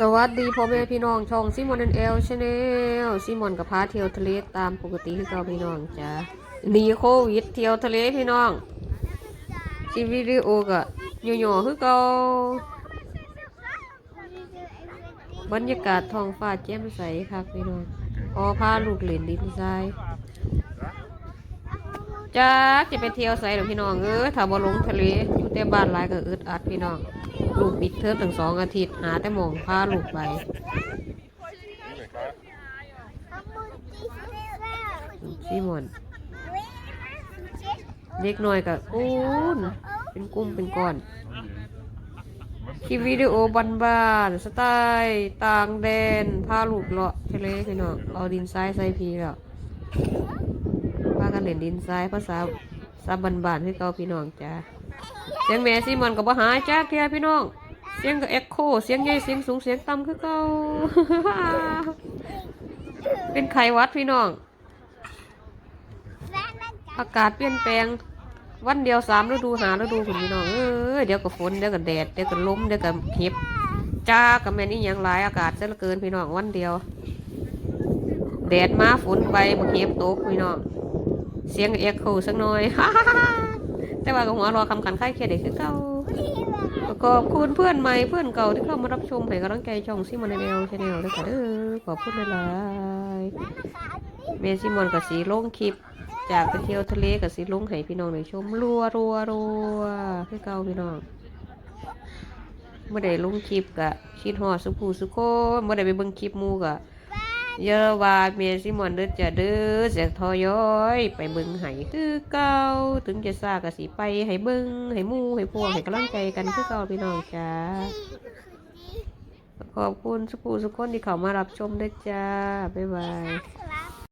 สวัสดีพ่อแม่พี่น้องช่องซิมอนแอนเอลชาแนลซิมอนกับพาเที่ยวทะเลตามปกติคือเก่าพี่น้องจ้าหนีโควิดเที่ยวทะเลพี่น้องชีวิดีโอก็หย่อๆคือเก่าบรรยากาศท้องฟ้าแจ่มใสครับพี่น้องพอพาลูกเล่นดินทรายจ้าจะไปเที่ยวใส่หรอพี่น้องเออถ้าบ่ลงทะเลอยู่แต่บ้านหลายก็อึดอัดพี่น้อง ลูกปิดเทอมถึงสองอาทิตย์หาแต่หมองพาลูกไปซีมอนเด็กน้อยกับกูนเป็นกลุ่มเป็นก้อนคลิปวิดีโอบานบานสไตล์ต่างแดนพาลูกเลาะทะเลพี่น้องเอาดินทรายใส่พีแล้วพากันเล่นดินทรายภาษา ซาบันบานๆคือเก่าพี่น้องจ้าเสียงแม่ซีมอนกับบ่หายจ้าเทียพี่น้อง เสียงกับเอ็กโค เสียงใหญ่เสียงสูงเสียงต่ำคือเก่าเป็นไขวัดพี่น้อง อากาศเปลี่ยนแปลง วันเดียวสามฤดูหาฤดูคุณพี่น้องเออเดี๋ยวก็ฝนเดี๋ยวก็แดดเดี๋ยวก็ลมเดี๋ยวก็เห็บจ้ากับแม่นี่ยังหลายอากาศเหลือเกินพี่น้องวันเดียว แดดมาฝนไปบักเห็บตกพี่น้อง เสียงเอ็กโคสักหน่อยแต่ว่าก็หัวรอคำขันไข้เครียดได้คือเก่าขอบคุณเพื่อนใหม่เพื่อนเก่าที่เข้ามารับชมให้กำลังใจช่องซิมอนเดลชาแนลด้วยค่ะเออขอบคุณหลายๆเมซิมอนกับสีลงคลิป จากไปเที่ยวทะเลกับสีลงให้พี่น้องได้ชมรัวรัวรัวคือเก่าพี่น้องเมื่อใดลงคลิปกะคิดฮอดสุภูสุโคเมื่อใดไปเบิ่งคลิปมูกะ เยอะวาเมียซิมอนเด้อจะเด้อเสียงทอย้อย ไปเบิงไห้คือเก่าถึงจะซากะสีไปให้เบิงให้มู่ให้พวกให้กำลังใจกันคือเก่าพี่น้องจ้าขอบคุณสุภูสุกคนที่เขามารับชมด้วยจ้า บ๊ายบาย